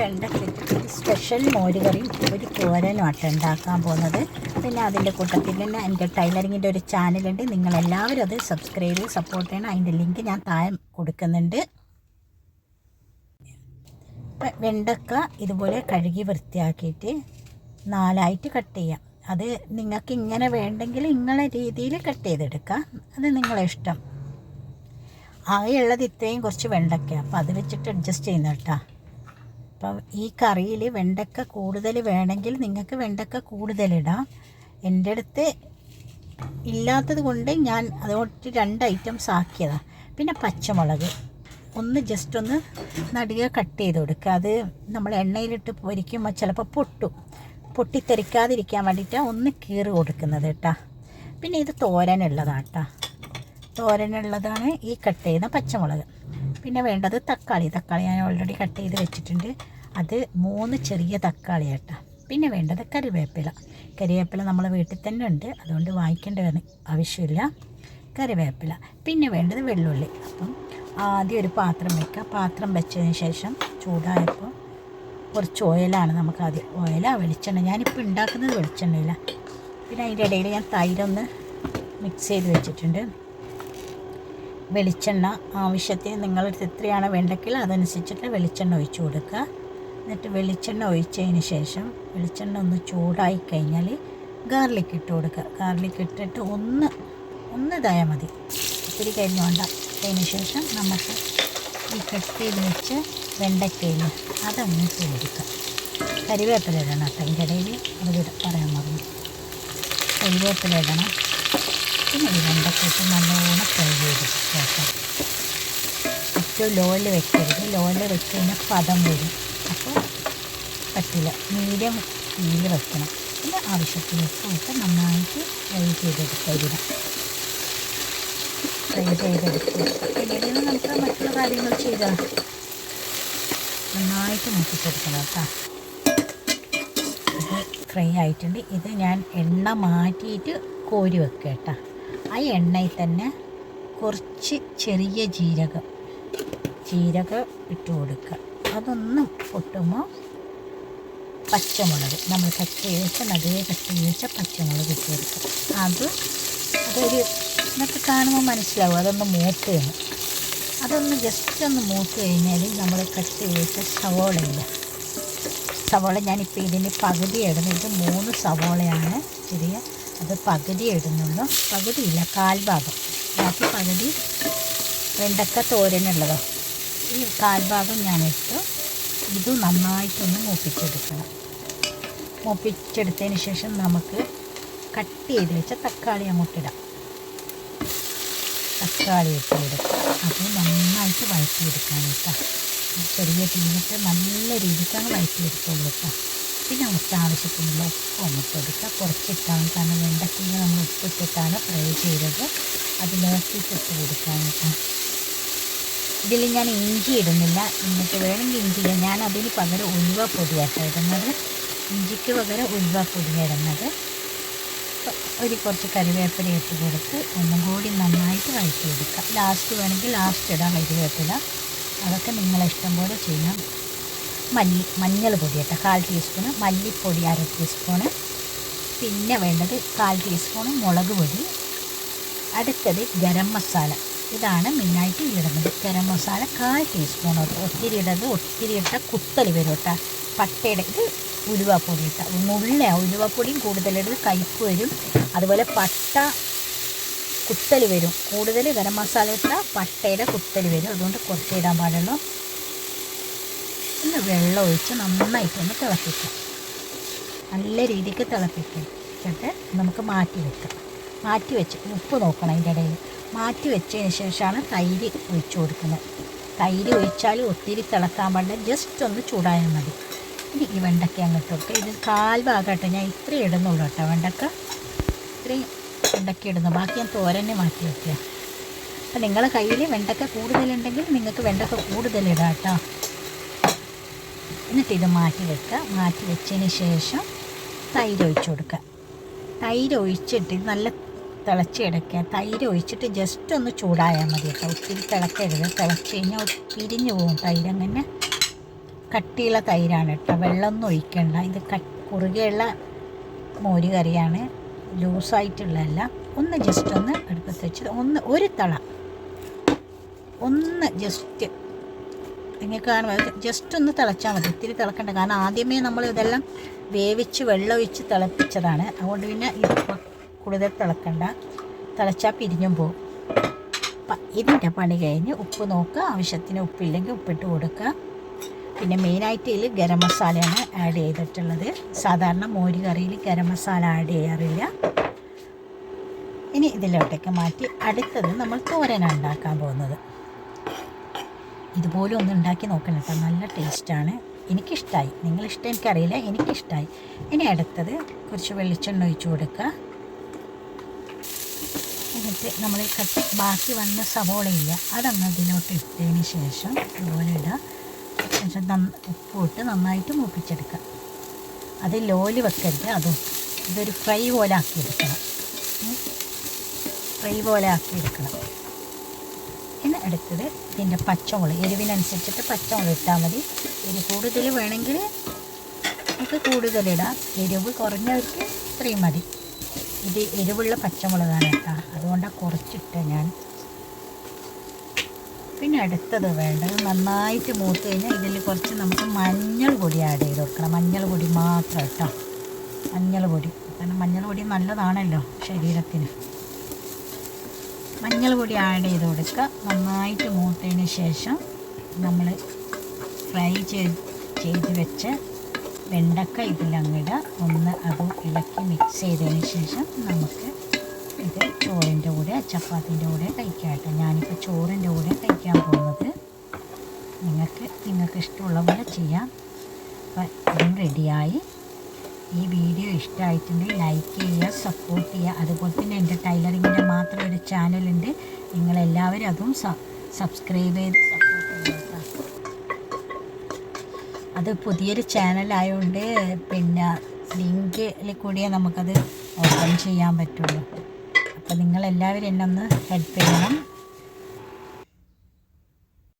വെണ്ടയ്ക്ക് special മോരുകറിയും ഒരു തോരനുമായിട്ട് ഉണ്ടാക്കാൻ പോകുന്നത്. പിന്നെ അതിന്റെ കൂട്ടത്തിൽ തന്നെ എന്റെ ടൈലറിങ്ങിന്റെ ഒരു ചാനലുണ്ട്. നിങ്ങളെല്ലാവരും അത് സബ്സ്ക്രൈബ് ചെയ്ത് സപ്പോർട്ട് ചെയ്യണം. അതിന്റെ ലിങ്ക് ഞാൻ താഴെ കൊടുക്കുന്നുണ്ട്. വെണ്ടക്ക ഇതുപോലെ കഴുകി വൃത്തിയാക്കിയിട്ട് നാലായിട്ട് കട്ട് ചെയ്യാം. അത് നിങ്ങൾക്ക് ഇങ്ങനെ വേണ്ടെങ്കിൽ നിങ്ങളെ രീതിയിൽ കട്ട് ചെയ്തെടുക്കാം. അത് നിങ്ങളെ ഇഷ്ടം. ആകെയുള്ളത് ഇത്രയും കുറച്ച് വെണ്ടക്ക. അപ്പോൾ അത് വെച്ചിട്ട് അഡ്ജസ്റ്റ് ചെയ്യുന്ന കേട്ടോ അപ്പം ഈ കറിയിൽ വെണ്ടക്ക കൂടുതൽ വേണമെങ്കിൽ നിങ്ങൾക്ക് വെണ്ടക്ക കൂടുതലിടാം എന്റെ അടുത്ത് ഇല്ലാത്തത് കൊണ്ട് ഞാൻ അതോട്ട് രണ്ട് ഐറ്റംസ് ആക്കിയതാണ് പിന്നെ പച്ചമുളക്. ഒന്ന് ജസ്റ്റ് ഒന്ന് നടുക കട്ട് ചെയ്ത് കൊടുക്കുക. അത് നമ്മൾ എണ്ണയിലിട്ട് പൊരിക്കുമ്പോൾ ചിലപ്പോൾ പൊട്ടും. പൊട്ടിത്തെറിക്കാതിരിക്കാൻ വേണ്ടിയിട്ടാണ് ഒന്ന് കീറ് കൊടുക്കുന്നത് കേട്ടോ. പിന്നെ ഇത് തോരനുള്ളതാണ് കേട്ടോ തോരനുള്ളതാണ് ഈ കട്ട് ചെയ്യുന്ന പച്ചമുളക്. പിന്നെ വേണ്ടത് തക്കാളി. തക്കാളി ഞാൻ ഓൾറെഡി കട്ട് ചെയ്ത് വെച്ചിട്ടുണ്ട്. അത് മൂന്ന് ചെറിയ തക്കാളി കേട്ടോ പിന്നെ വേണ്ടത് കറിവേപ്പില. കറിവേപ്പില നമ്മളെ വീട്ടിൽ തന്നെ ഉണ്ട്. അതുകൊണ്ട് വാങ്ങിക്കേണ്ട ആവശ്യമില്ല. കറിവേപ്പില. പിന്നെ വേണ്ടത് വെള്ളുള്ളി. അപ്പം ആദ്യം ഒരു പാത്രം വെക്കുക. പാത്രം വെച്ചതിന് ശേഷം ചൂടായപ്പോൾ കുറച്ച് ഓയിലാണ് നമുക്ക് ആദ്യം ഓയിലാ വെളിച്ചെണ്ണ. ഞാനിപ്പോൾ ഉണ്ടാക്കുന്നത് വെളിച്ചെണ്ണയില്ല പിന്നെ അതിന്റെ ഇടയിൽ ഞാൻ തൈരൊന്ന് മിക്സ് ചെയ്ത് വെച്ചിട്ടുണ്ട്. വെളിച്ചെണ്ണ ആവശ്യത്തിന് നിങ്ങളുടെ എത്രയാണ് വേണ്ടെങ്കിൽ അതനുസരിച്ചിട്ട് വെളിച്ചെണ്ണ ഒഴിച്ചു കൊടുക്കുക. എന്നിട്ട് വെളിച്ചെണ്ണ ഒഴിച്ചതിന് ശേഷം വെളിച്ചെണ്ണ ഒന്ന് ചൂടായി കഴിഞ്ഞാൽ ഗാർലിക് ഇട്ട് കൊടുക്കുക ഗാർലിക് ഇട്ടിട്ട് ഒന്ന് ഒന്ന് ഇതായാൽ മതി. ഒത്തിരി കരിഞ്ഞു വേണ്ട. അതിന് ശേഷം നമുക്ക് ഈ കട്ട് ചെയ്ത് വെച്ച് വെണ്ടയ്ക്കയിൽ അതങ്ങ് കൊടുക്കുക കരിവേപ്പില ഇടണം അതിന്റെ ഇടയിൽ അത് പറയാൻ മറന്നു. കരിവേപ്പില ഇടണം. പിന്നെ ഈ വെണ്ടയ്ക്കൊക്കെ നല്ലോണം ഫ്രൈ ചെയ്ത് കേട്ടോ ഏറ്റവും ലോയിൽ വെക്കരുത്. ലോയിൽ വെച്ച് കഴിഞ്ഞാൽ പദം വരും. പറ്റില്ല. മീഡിയം തീയിൽ വെക്കണം. പിന്നെ ആവശ്യത്തിന് ഉപ്പ് ഇട്ട് നന്നായിട്ട് ഫ്രൈ ചെയ്തെടുക്കാതിരിക്കണം ഫ്രൈ ചെയ്തെടുക്കുക നമുക്ക് മറ്റുള്ള കാര്യങ്ങൾ ചെയ്താൽ നന്നായിട്ട് മുട്ടിച്ചെടുക്കണം കേട്ടോ. ഫ്രൈ ആയിട്ടുണ്ട്. ഇത് ഞാൻ എണ്ണ മാറ്റിയിട്ട് കോരി വെക്കുക കേട്ടോ. ആ എണ്ണയിൽ തന്നെ കുറച്ച് ചെറിയ ജീരകം ജീരകം ഇട്ട് കൊടുക്കുക. അതൊന്നും പൊട്ടുമ്പോൾ പച്ചമുളക്. നമ്മൾ കട്ട് ചെയ്ത് നടുവേ കട്ട് ചെയ്ത് പച്ചമുളക് ഇട്ട് കൊടുക്കും അത് അതൊരു എന്നൊക്കെ കാണുമ്പോൾ മനസ്സിലാവും. അതൊന്ന് മൂക്കുകയാണ് അതൊന്ന് ജസ്റ്റ് ഒന്ന് മൂത്ത് കഴിഞ്ഞാൽ നമ്മൾ കട്ട് ചെയ്ത് സവോളയില്ല. സവോള ഞാനിപ്പോൾ ഇതിന് പകുതി ഇടുന്നത് മൂന്ന് സവോളയാണ് ചെറിയ. അത് പകുതി ഇടുന്നുള്ളൂ. പകുതിയില്ല കാൽഭാഗം ബാക്കി പകുതി വെണ്ടക്ക തോരനുള്ളതോ. ഈ കാൽഭാഗം ഞാനിട്ട് ഇത് നന്നായിട്ടൊന്ന് മൂപ്പിച്ചെടുക്കണം. മൂപ്പിച്ചെടുത്തതിന് ശേഷം നമുക്ക് കട്ട് ചെയ്ത് വെച്ച തക്കാളി അങ്ങോട്ടിടാം തക്കാളി ഇട്ട് കൊടുക്കുക അത് നന്നായിട്ട് വഴറ്റി വഴറ്റിയെടുക്കാൻ കേട്ടോ ചെറിയ തീയിലിട്ട് നല്ല രീതിക്ക് അങ്ങ് വഴറ്റിയെടുത്തോളൂ കേട്ടോ. പിന്നെ നമുക്ക് ആവശ്യത്തിനുള്ള ഉപ്പ് അങ്ങോട്ട് കൊടുക്കുക കുറച്ചിട്ടാണ് കാരണം വെണ്ടക്കയിൽ നമ്മൾ ഉപ്പിട്ടിട്ടാണ് ഫ്രൈ ചെയ്തത്. അത് നോക്കിയിട്ട് ഇട്ട് കൊടുക്കാൻ കേട്ടോ. ഇതിൽ ഞാൻ ഇഞ്ചി ഇടുന്നില്ല. നിങ്ങൾക്ക് വേണമെങ്കിൽ ഇഞ്ചി ഞാൻ അതിന് പകരം ഉലുവ പൊടിയാട്ടോ ഇടുന്നത്. ഇഞ്ചിക്ക് പകരം ഉലുവ അപ്പോൾ ഒരു കുറച്ച് കറിവേപ്പില ഇട്ട് കൊടുത്ത് ഒന്നും കൂടി നന്നായിട്ട് വഴറ്റി എടുക്കാം. ലാസ്റ്റ് വേണമെങ്കിൽ ലാസ്റ്റ് ഇടാം കറിവേപ്പില. അതൊക്കെ നിങ്ങളെ ഇഷ്ടം പോലെ ചെയ്യാം. മല്ലി മഞ്ഞൾ പൊടി കേട്ടോ കാൽ ടീസ്പൂണ് മല്ലിപ്പൊടി അര ടീസ്പൂണ് പിന്നെ വേണ്ടത് കാൽ ടീസ്പൂണ് മുളക് പൊടി. അടുത്തത് ഗരം മസാല. ഇതാണ് മെയിനായിട്ട് ഇടുന്നത്. ഗരം മസാല കാൽ ടീസ്പൂൺ ഒത്തിരി ഇടത് ഒത്തിരി ഇട്ട കുത്തൽ വരും കേട്ടോ. പട്ടയുടെ ഇത് ഉലുവാപ്പൊടി ഇട്ട. നുള്ള ഉലുവാപ്പൊടിയും കൂടുതലിടത് കയ്പ്പ് വരും. അതുപോലെ പട്ട കുത്തൽ വരും. കൂടുതൽ ഗരം മസാല ഇട്ടാൽ പട്ടയുടെ കുത്തൽ വരും. അതുകൊണ്ട് കുറച്ച് ഇടാൻ പാടുള്ളൂ. ഒന്ന് വെള്ളം ഒഴിച്ച് നന്നായിട്ട് ഒന്ന് തിളപ്പിക്കാം. നല്ല രീതിക്ക് തിളപ്പിക്കും. എന്നിട്ട് നമുക്ക് മാറ്റി വെക്കാം. മാറ്റി വെച്ച് ഉപ്പ് നോക്കണം അതിന്റെ ഇടയിൽ. മാറ്റി വെച്ചതിന് ശേഷമാണ് തൈര് ഒഴിച്ചു കൊടുക്കുന്നത്. തൈര് ഒഴിച്ചാൽ ഒത്തിരി തിളക്കാൻ പാടില്ല. ജസ്റ്റ് ഒന്ന് ചൂടായാൽ മതി. ഇനി ഈ വെണ്ടയ്ക്ക അങ്ങോട്ട് കൊടുക്കുക. ഇത് കാൽ ഭാഗമായിട്ട് ഞാൻ ഇത്രയും ഇടുന്നുള്ളൂ കേട്ടോ വെണ്ടക്ക ഇത്രയും വെണ്ടയ്ക്ക ഇടുന്നു. ബാക്കി ഞാൻ തോരനെ മാറ്റി വെക്കുക. അപ്പം നിങ്ങളെ കയ്യിൽ വെണ്ടക്ക കൂടുതലുണ്ടെങ്കിൽ നിങ്ങൾക്ക് വെണ്ടക്ക കൂടുതലിടാം കേട്ടോ. എന്നിട്ട് ഇത് മാറ്റി വെക്കുക. മാറ്റി വെച്ചതിന് ശേഷം തൈര് ഒഴിച്ചു കൊടുക്കുക. തൈര് ഒഴിച്ചിട്ട് നല്ല തിളച്ച് കിടക്കുക. തൈര് ഒഴിച്ചിട്ട് ജസ്റ്റ് ഒന്ന് ചൂടായാൽ മതി കേട്ടോ. ഒത്തിരി തിളക്കരുത്. തിളച്ച് കഴിഞ്ഞാൽ പിരിഞ്ഞു പോകും തൈര്. അങ്ങനെ കട്ടിയുള്ള തൈരാണ് കേട്ടോ. വെള്ളമൊന്നും ഒഴിക്കണ്ട. ഇത് കുറുകെയുള്ള മോര് കറിയാണ്. ലൂസായിട്ടുള്ളതല്ല. ഒന്ന് ജസ്റ്റ് ഒന്ന് അടുപ്പത്ത് വെച്ച് ഒന്ന് ഒരു തള. ഒന്ന് ജസ്റ്റ് നിങ്ങൾക്ക് കാണുമ്പോൾ ജസ്റ്റ് ഒന്ന് തിളച്ചാൽ മതി. ഇത്തിരി തിളക്കണ്ട. കാരണം ആദ്യമേ നമ്മൾ ഇതെല്ലാം വേവിച്ച് വെള്ളമൊഴിച്ച് തിളപ്പിച്ചതാണ്. അതുകൊണ്ട് പിന്നെ ഇതിപ്പോൾ കൂടുതൽ തിളക്കണ്ട. തിളച്ചാൽ പിരിഞ്ഞും പോകും ഇതിന്റെ പണി കഴിഞ്ഞ് ഉപ്പ് നോക്കുക. ആവശ്യത്തിന് ഉപ്പില്ലെങ്കിൽ ഉപ്പിട്ട് കൊടുക്കുക. പിന്നെ മെയിനായിട്ട് ഇതിൽ ഗരം മസാലയാണ് ആഡ് ചെയ്തിട്ടുള്ളത്. സാധാരണ മോര് കറിയിൽ ഗരം മസാല ആഡ് ചെയ്യാറില്ല. ഇനി ഇതിലോട്ടേക്ക് മാറ്റി അടുത്തത് നമ്മൾ തോരനാണ് ഉണ്ടാക്കാൻ പോകുന്നത്. ഇതുപോലെ ഒന്ന് ഉണ്ടാക്കി നോക്കണം കേട്ടോ. നല്ല ടേസ്റ്റാണ്. എനിക്കിഷ്ടമായി നിങ്ങളിഷ്ടം എനിക്കറിയില്ല. എനിക്കിഷ്ടമായി ഇനി അടുത്തത് കുറച്ച് വെളിച്ചെണ്ണ ഒഴിച്ച് കൊടുക്കുക. എന്നിട്ട് നമ്മൾ കട്ട് ബാക്കി വന്ന സവോളയില്ല. അതങ്ങ് അതിലോട്ട് ഇട്ടതിന് ശേഷം ഇതുപോലെ ഇടുക ശേഷം നന്ന ഉപ്പിട്ട് നന്നായിട്ട് മൂപ്പിച്ചെടുക്കുക അത് ലോലി വെക്കരുത്. അതും ഇതൊരു ഫ്രൈ പോലെ ആക്കിയെടുക്കണം. ഫ്രൈ പോലെ ആക്കിയെടുക്കണം. പിന്നെ എടുത്തത് ഇതിന്റെ പച്ചമുളക്. എരിവിനനുസരിച്ചിട്ട് പച്ചമുളക് ഇട്ടാൽ മതി. എരിവ് കൂടുതൽ വേണമെങ്കിൽ നമുക്ക് കൂടുതലിടാം എരിവ് കുറഞ്ഞവർക്ക് ഇത്രയും മതി. ഇത് എരിവുള്ള പച്ചമുളകാണ് കേട്ടോ. അതുകൊണ്ടാണ് കുറച്ചിട്ട് ഞാൻ. പിന്നെ അടുത്തത് വേണ്ടത് നന്നായിട്ട് മൂത്ത് കഴിഞ്ഞാൽ ഇതിൽ കുറച്ച് നമുക്ക് മഞ്ഞൾ പൊടി ആഡ് ചെയ്ത് കൊടുക്കണം മഞ്ഞൾ പൊടി മാത്രം കേട്ടോ. മഞ്ഞൾ പൊടി. കാരണം മഞ്ഞൾ പൊടി നല്ലതാണല്ലോ ശരീരത്തിന്. മഞ്ഞൾ പൊടി ആഡ് ചെയ്ത് കൊടുക്കുക. നന്നായിട്ട് മൂത്തതിന് ശേഷം നമ്മൾ ഫ്രൈ ചെയ്ത് വെച്ച് വെണ്ടക്ക ഇതിലങ്ങിടുക ഒന്ന് അതും ഇളക്കി മിക്സ് ചെയ്തതിന് ശേഷം നമുക്ക് ഇത് ചോറിന്റെ കൂടെ ചപ്പാത്തിന്റെ കൂടെ കഴിക്കാം കേട്ടോ. ഞാനിപ്പോൾ ചോറിന്റെ കൂടെ കഴിക്കാൻ പോകുന്നത്. നിങ്ങൾക്ക് നിങ്ങൾക്ക് ഇഷ്ടമുള്ള പോലെ ചെയ്യാം. അപ്പം ഇതും റെഡിയായി ഈ വീഡിയോ ഇഷ്ടമായിട്ടുണ്ടെങ്കിൽ ലൈക്ക് ചെയ്യുക സപ്പോർട്ട് ചെയ്യുക. അതുപോലെ തന്നെ എന്റെ ടൈലറിങ്ങിന്റെ മാത്രം ഒരു ചാനലുണ്ട് നിങ്ങളെല്ലാവരും അതും സബ്സ്ക്രൈബ് ചെയ്ത് സപ്പോർട്ട് ചെയ്യുക കേട്ടോ. അത് പുതിയൊരു ചാനലായതുകൊണ്ട് പിന്നെ ലിങ്കിൽ കൂടിയേ നമുക്കത് ഓപ്പൺ ചെയ്യാൻ പറ്റുള്ളൂ. അപ്പോൾ നിങ്ങളെല്ലാവരും എന്നെ ഒന്ന് ഹെൽപ്പ് ചെയ്യണം.